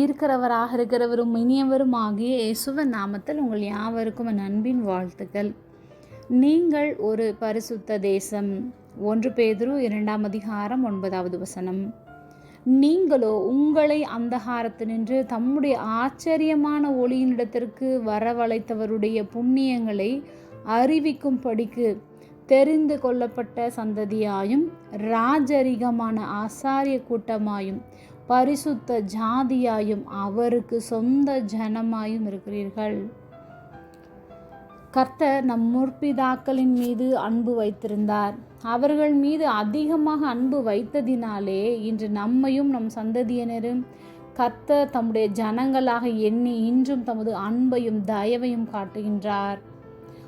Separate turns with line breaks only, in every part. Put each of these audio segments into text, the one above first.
ஈர்க்கிறவராக இருக்கிறவரும் இனியவரும் ஆகிய இயேசுவன் நாமத்தில் உங்கள் யாவருக்கும் என் அன்பின் வாழ்த்துக்கள். நீங்கள் ஒரு பரிசுத்த தேசம். ஒன்று பேதுரு இரண்டாம் அதிகாரம் ஒன்பதாவது வசனம். நீங்களோ உங்களை அந்தகாரத்தினின்று தம்முடைய ஆச்சரியமான ஒளியினிடத்திற்கு வரவழைத்தவருடைய புண்ணியங்களை அறிவிக்கும்படிக்கு தெரிந்து கொள்ளப்பட்ட சந்ததியாயும் ராஜரிகமான ஆசாரிய கூட்டமாயும் பரிசுத்த ஜாதியாயும் அவருக்கு சொந்த ஜனமாயும் இருக்கிறீர்கள். கர்த்தர் நம் முற்பிதாக்களின் மீது அன்பு வைத்திருந்தார். அவர்கள் மீது அதிகமாக அன்பு வைத்ததினாலே இன்று நம்மையும் நம் சந்ததியினரும் கர்த்தர் தம்முடைய ஜனங்களாக எண்ணி இன்றும் தமது அன்பையும் தயவையும் காட்டுகின்றார்.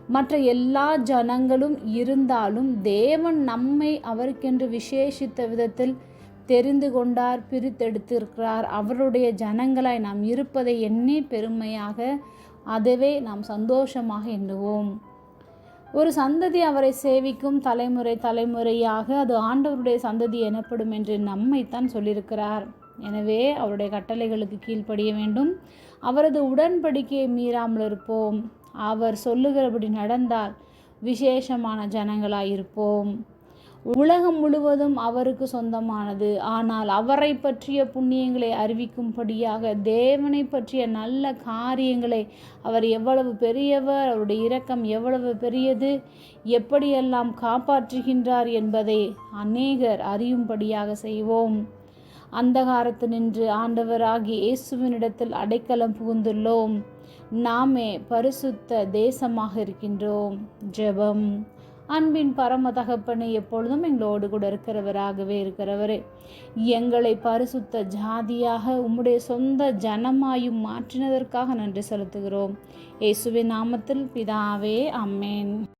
மற்ற எல்லா ஜனங்களும் இருந்தாலும் தேவன் நம்மை அவருக்கென்று விசேஷித்த விதத்தில் தெரிந்து கொண்டார் பிரித்தெடுத்திருக்கிறார். அவருடைய ஜனங்களாய் நாம் இருப்பதை எண்ணி பெருமையாக அதுவே நாம் சந்தோஷமாக எண்ணுவோம். ஒரு சந்ததி அவரை சேவிக்கும் தலைமுறை தலைமுறையாக அது ஆண்டவருடைய சந்ததி எனப்படும் என்று நம்மைத்தான் சொல்லியிருக்கிறார். எனவே அவருடைய கட்டளைகளுக்கு கீழ்ப்படிய வேண்டும். அவரது உடன்படிக்கையை மீறாமல் இருப்போம். அவர் சொல்லுகிறபடி நடந்தால் விசேஷமான ஜனங்களாயிருப்போம் உலகம் முழுவதும் அவருக்கு சொந்தமானது. ஆனால் அவரை பற்றிய புண்ணியங்களை அறிவிக்கும்படியாக தேவனை பற்றிய நல்ல காரியங்களை அவர் எவ்வளவு பெரியவர் அவருடைய இரக்கம் எவ்வளவு பெரியது எப்படியெல்லாம் காப்பாற்றுகின்றார் என்பதை அநேகர் அறியும்படியாக செய்வோம். அந்தகாரத்து நின்று ஆண்டவராகி இயேசுவினிடத்தில் அடைக்கலம் புகுந்துள்ளோம். நாமே பரிசுத்த தேசமாக இருக்கின்றோம். ஜெபம். அன்பின் பரம தகப்பனை எப்பொழுதும் எங்களோடு கூட இருக்கிறவராகவே இருக்கிறவரே. எங்களை பரிசுத்த ஜாதியாக உம்முடைய சொந்த ஜனமாயும் மாற்றினதற்காக நன்றி செலுத்துகிறோம். இயேசுவின் நாமத்தில் பிதாவே அம்மேன்.